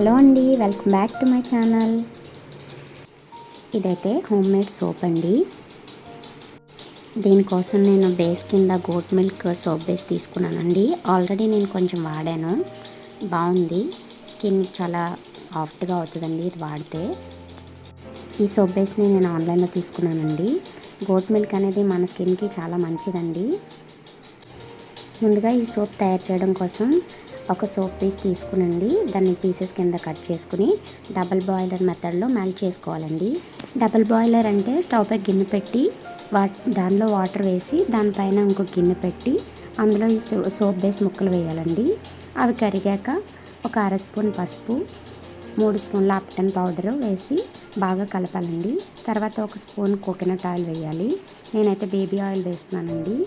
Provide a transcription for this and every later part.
Hello అండి welcome back to my channel. ఇదైతే home made soap అండి. దీనికోసం నేను బేస్ కింద గోట్ మిల్క్ సోప్ బేస్ తీసుకున్నానండి. ఆల్రెడీ నేను కొంచెం వాడాను. బాగుంది. స్కిన్ చాలా సాఫ్ట్గా అవుతుందండి ఇది వాడితే. ఈ సోప్ బేస్ని నేను ఆన్లైన్లో తీసుకున్నానండి. గోట్ మిల్క్ అనేది మన స్కిన్కి చాలా మంచిదండి. ముందుగా ఈ సోప్ తయారు చేయడం కోసం ఒక సోప్ పీస్ తీసుకునండి. దాన్ని పీసెస్ కింద కట్ చేసుకుని డబల్ బాయిలర్ మెథడ్లో మెల్ట్ చేసుకోవాలండి. డబల్ బాయిలర్ అంటే స్టవ్ పై గిన్నె పెట్టి వా దానిలో వాటర్ వేసి దానిపైన ఇంకో గిన్నె పెట్టి అందులో ఈ సో సోప్ బేస్ ముక్కలు వేయాలండి. అవి కరిగాక ఒక అర స్పూన్ పసుపు మూడు స్పూన్ల అప్టన్ పౌడర్ వేసి బాగా కలపాలండి. తర్వాత ఒక స్పూన్ కోకోనట్ ఆయిల్ వేయాలి. నేనైతే బేబీ ఆయిల్ వేస్తున్నానండి.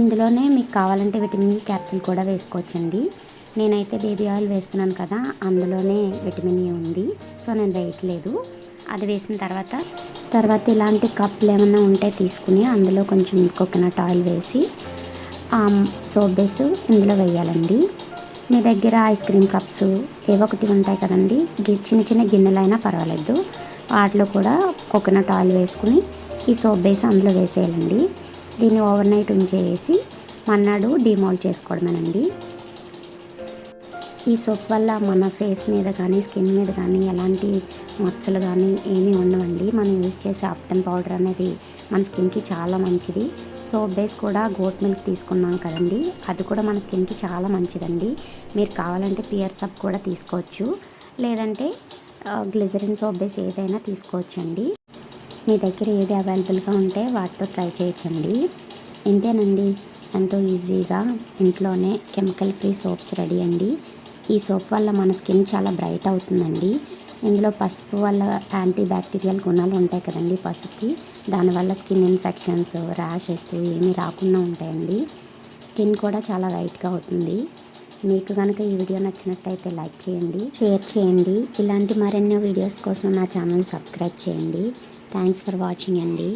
ఇందులోనే మీకు కావాలంటే విటమిన్ e ఈ క్యాప్సిల్ కూడా వేసుకోవచ్చండి. నేనైతే బేబీ ఆయిల్ వేస్తున్నాను కదా అందులోనే విటమిన్ ఈ ఉంది. సో నేను వేయట్లేదు. అది వేసిన తర్వాత తర్వాత ఇలాంటి కప్పులు ఏమైనా ఉంటే తీసుకుని అందులో కొంచెం కోకోనట్ ఆయిల్ వేసి సోప్ బేస్ ఇందులో వేయాలండి. మీ దగ్గర ఐస్ క్రీమ్ కప్స్ ఏవో ఒకటి ఉంటాయి కదండి చిన్న చిన్న గిన్నెలైనా పర్వాలేదు. వాటిలో కూడా కోకోనట్ ఆయిల్ వేసుకుని ఈ సోప్ బేస్ అందులో వేసేయాలండి. దీన్ని ఓవర్ నైట్ ఉంచేసి మన్నాడు డిమాల్ చేసుకోవడమేనండి. ఈ సోప్ వల్ల మన ఫేస్ మీద కానీ స్కిన్ మీద కానీ ఎలాంటి మచ్చలు కానీ ఏమీ ఉండవండి. మనం యూజ్ చేసే అప్టన్ పౌడర్ అనేది మన స్కిన్కి చాలా మంచిది. సోప్ బేస్ కూడా గోట్ మిల్క్ తీసుకున్నాం కదండి. అది కూడా మన స్కిన్కి చాలా మంచిదండి. మీరు కావాలంటే పియర్ సబ్ కూడా తీసుకోవచ్చు. లేదంటే గ్లిజరిన్ సోప్ బేస్ ఏదైనా తీసుకోవచ్చండి. మీ దగ్గర ఏది అవైలబుల్గా ఉంటే వాటితో ట్రై చేయొచ్చండి. ఇంతేనండి. ఎంతో ఈజీగా ఇంట్లోనే కెమికల్ ఫ్రీ సోప్స్ రెడీ అండి. ఈ సోప్ వల్ల మన స్కిన్ చాలా బ్రైట్ అవుతుందండి. ఇందులో పసుపు వల్ల యాంటీ బ్యాక్టీరియల్ గుణాలు ఉంటాయి కదండి పసుపుకి. దానివల్ల స్కిన్ ఇన్ఫెక్షన్స్ ర్యాషెస్ ఏమీ రాకుండా ఉంటాయండి. స్కిన్ కూడా చాలా వైట్గా అవుతుంది. మీకు కనుక ఈ వీడియో నచ్చినట్టయితే లైక్ చేయండి షేర్ చేయండి. ఇలాంటి మరెన్నో వీడియోస్ కోసం నా ఛానల్ సబ్స్క్రైబ్ చేయండి. థ్యాంక్స్ ఫర్ వాచింగ్ అండి.